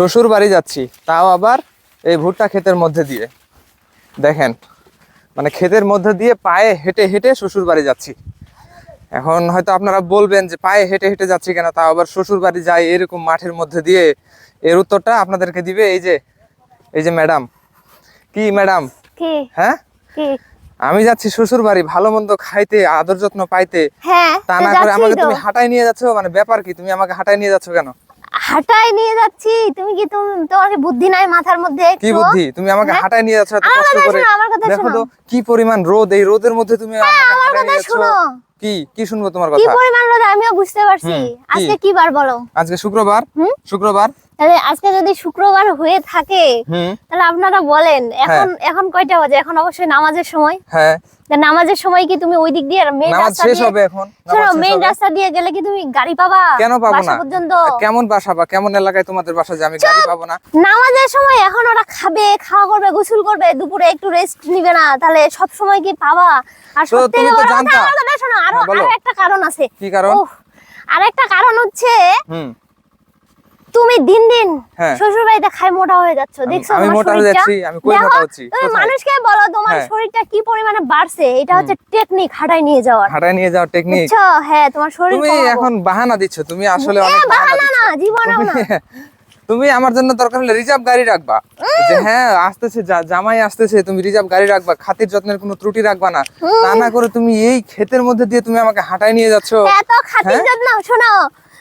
শ্বশুর বাড়ি যাচ্ছি তাও আবার এই ভুট্টা ক্ষেতের মধ্যে দিয়ে। দেখেন মানে ক্ষেতের মধ্যে দিয়ে পায়ে হেঁটে হেঁটে শ্বশুর বাড়ি যাচ্ছি। এখন হয়তো আপনারা বলবেন যে পায়ে হেঁটে হেঁটে যাচ্ছি কেন তাও আবার শ্বশুর বাড়ি যাই এরকম মাঠের মধ্যে দিয়ে। এর উত্তরটা আপনাদেরকে দিবে এই যে এই যে ম্যাডাম। কি ম্যাডাম? হ্যাঁ? আমি যাচ্ছি শ্বশুর বাড়ি ভালো মন্দ খাইতে আদর যত্ন পাইতে। হ্যাঁ তা না করে আমাকে তুমি হাঁটায় নিয়ে যাচ্ছ? মানে ব্যাপার কি? তুমি আমাকে হাঁটায় নিয়ে যাচ্ছ কেন? হাঁটায় নিয়ে যাচ্ছি। তুমি কি তুমি তোমার বুদ্ধি নাই মাথার মধ্যে কি বুদ্ধি? তুমি আমাকে হ্যাঁ? হাঁটায় নিয়ে যাচ্ছ কষ্ট করে? কথা দেখো তো কি পরিমাণ রোদ? এই রোদের মধ্যে তুমি আমার কথা শোনো। কি? কি শুনব তোমার কি পরিমাণ রোদ আমিও বুঝতে পারছি। আজকে কি বার বলো? আজকে শুক্রবার? শুক্রবার? তাহলে আজকে যদি শুক্রবার হয়ে থাকে তাহলে আপনারা বলেন এখন এখন কয়টা বাজে? এখন অবশ্যই নামাজের সময়। হ্যাঁ। নামাজের সময় কি তুমি ওই দিক দিয়ে মেইন নামাজ রাস্তা শেষ দিয়ে এখন। মেইন রাস্তা দিয়ে গেলে কি তুমি গাড়ি পাবা? কেন পাবো না? পর্যন্ত? কেমন বাসা বা কেমন এলাকায় তোমাদের বাসা যে আমি গাড়ি পাবো না? নামাজের সময় এখন ওরা খাবে খাওয়া করবে গোসল করবে দুপুরে একটু রেস্ট নিবে না তাহলে সব সময় কি পাবা? আর সত্যি তো জানতা। আমার শোনো আরও হ্যাঁ, একটা কারণ আছে। কি কারণ? আর একটা কারণ হচ্ছে তুমি দিন দিন হ্যাঁ। শ্বশুর বাড়িতে খাই মোটা হয়ে যাচ্ছ। দেখছ আমি মোটা হয়ে যাচ্ছি, আমি কই মোটা হচ্ছি? তুমি মানুষকে বলো তোমার হ্যাঁ। শরীরটা কি পরিমাণে বাড়ছে? এটা হচ্ছে টেকনিক হাঁটায় নিয়ে যাওয়ার। হাঁটায় নিয়ে যাওয়ার টেকনিক বুঝছ হ্যাঁ তোমার শরীর তুমি এখন বাহানা দিচ্ছ তুমি আসলে অনেক বাহানা না জীবনেও না। তুমি- আমার জন্য দরকার হলে রিজার্ভ গাড়ি রাখবা। যে হ্যাঁ আসতেছে জামাই আসতেছে তুমি রিজার্ভ গাড়ি রাখবা খাতির যত্নের কোনো ত্রুটি রাখবা না। তা না করে তুমি এই ক্ষেতের মধ্যে দিয়ে তুমি আমাকে হাঁটায় নিয়ে যাচ্ছ। এত খাতির হ্যাঁ? যত্ন শোনো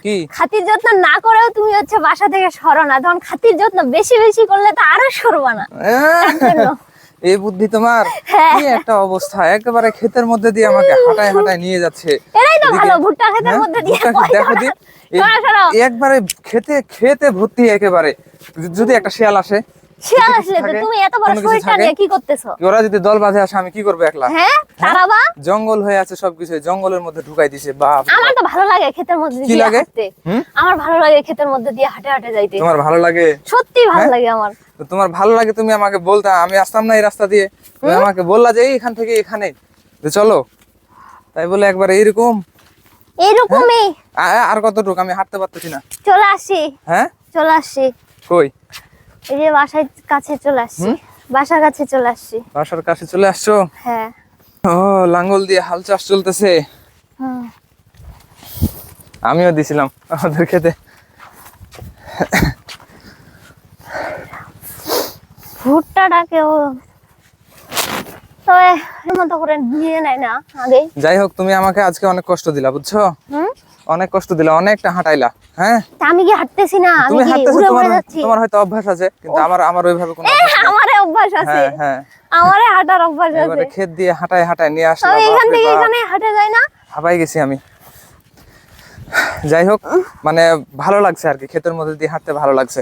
কি? খাতির যত্ন না করেও তুমি হচ্ছে বাসা থেকে সরো না। তখন খাতির যত্ন বেশি বেশি করলে তো আরও সরবা না। এই বুদ্ধি তোমার? হ্যাঁ। কি একটা অবস্থা। একেবারে ক্ষেতের মধ্যে দিয়ে আমাকে হাঁটায় হাঁটায় নিয়ে যাচ্ছে। এরাই তো ভালো ভুট্টা খেতের হ্যাঁ, মধ্যে দিয়ে দেখো। একবারে খেতে খেতে ভর্তি একেবারে। যদি একটা শেয়াল আসে শিয়াল আসলে তো তুমি এত বড় শরীরটা নিয়ে কি করতেছো? ওরা যদি দল বাঁধে আসে আমি কি করব একলা? হ্যাঁ তারাবা? জঙ্গল হয়ে আছে সবকিছু জঙ্গলের মধ্যে ঢুকাই দিছে বাপ আমার তো ভালো লাগে ক্ষেতের মধ্যে কি দিয়ে লাগে? হাঁটতে। আমার ভালো লাগে ক্ষেতের মধ্যে দিয়ে হাঁটে হাঁটে যাইতে। তোমার ভালো লাগে? সত্যি ভালো হ্যাঁ? লাগে আমার। তোমার ভালো লাগে তুমি আমাকে বলতা আমি আসতাম না এই রাস্তা দিয়ে। তুমি আমাকে বললা যে এখান থেকে এখানে। চলো। তাই বলে একবার এইরকম। এইরকমই। আর কতটুকু? আমি হাঁটতে পারতেছি না। চলে আসি। হ্যাঁ? চলে আসি। কই? এই যে বাসার কাছে চলে আসছি। বাসার কাছে চলে আসছি। বাসার কাছে চলে আসছো? হ্যাঁ। ও লাঙ্গল দিয়ে হাল চাষ চলতেছে। আমিও দিছিলাম আমাদের খেতে। ভুট্টাটাকেও তবে এর মতো করে নিয়ে নেয় না আগে যাই হোক তুমি আমাকে আজকে অনেক কষ্ট দিলা বুঝছ? হুম? অনেক কষ্ট দিলা অনেকটা হাঁটাইলা হ্যাঁ? আমি কি হাঁটতেছি না? তুমি হাঁটতেছো তোমার তোমার হয়তো অভ্যাস আছে কিন্তু আমার আমার ওইভাবে কোনো। আমারে অভ্যাস আছে। হ্যাঁ হ্যাঁ। আমারে হাঁটার অভ্যাস আছে। এবারে ক্ষেত দিয়ে হাঁটায় হাঁটায় নিয়ে আসলাম আমি এখান থেকে এখানে হাঁটে যাই না? হাঁপাই গেছি আমি। যাই হোক মানে ভালো লাগছে আর কি ক্ষেতের মধ্যে দিয়ে হাঁটতে ভালো লাগছে।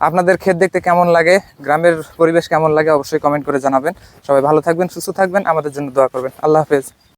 আপনাদের ক্ষেত দেখতে কেমন লাগে? গ্রামের পরিবেশ কেমন লাগে? অবশ্যই কমেন্ট করে জানাবেন। সবাই ভালো থাকবেন সুস্থ থাকবেন আমাদের জন্য দোয়া করবেন। আল্লাহ হাফেজ।